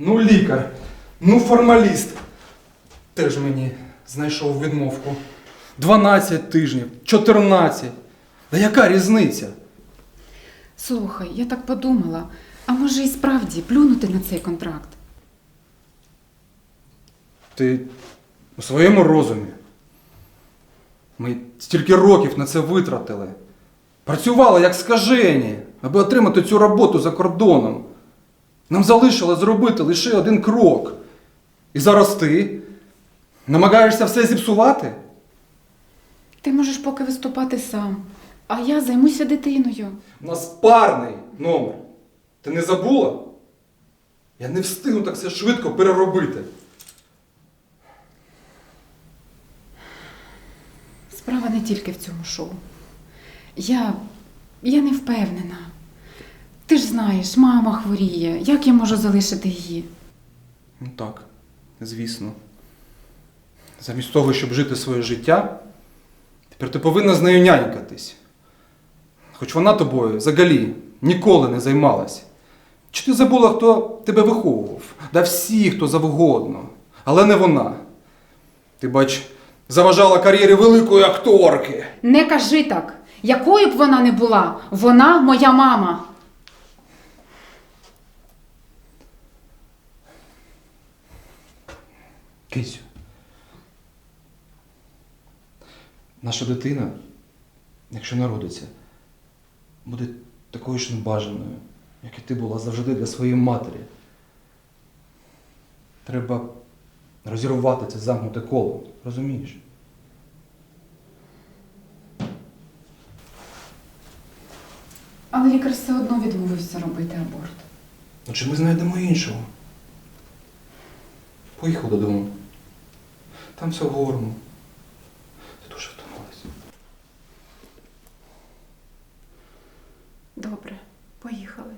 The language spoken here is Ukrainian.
Ну, лікар, ну формаліст. Теж мені знайшов відмовку. 12 тижнів, 14. Да яка різниця? Слухай, я так подумала, а може і справді плюнути на цей контракт? Ти у своєму розумі. Ми стільки років на це витратили. Працювали як скажені, аби отримати цю роботу за кордоном. Нам залишилось зробити лише один крок. І зараз ти намагаєшся все зіпсувати? Ти можеш поки виступати сам, а я займуся дитиною. У нас парний номер. Ти не забула? Я не встигну так все швидко переробити. Справа не тільки в цьому шоу. Я. я не впевнена. Ти ж знаєш, мама хворіє. Як я можу залишити її? Ну так, звісно. Замість того, щоб жити своє життя, тепер ти повинна з нею нянькатись. Хоч вона тобою взагалі ніколи не займалась. Чи ти забула, хто тебе виховував? Да всі, хто завгодно. Але не вона. Ти бач, заважала кар'єрі великої акторки. Не кажи так. Якою б вона не була, вона моя мама. Кисю. Наша дитина, якщо народиться, буде такою ж небажаною, як і ти була завжди для своєї матері. Треба розірвати це замкнуте коло, розумієш? Але лікар все одно відмовився робити аборт. Ну чи ми знайдемо іншого? Поїхав додому. Там все в горну. Дуже втомилась. Добре, поїхали.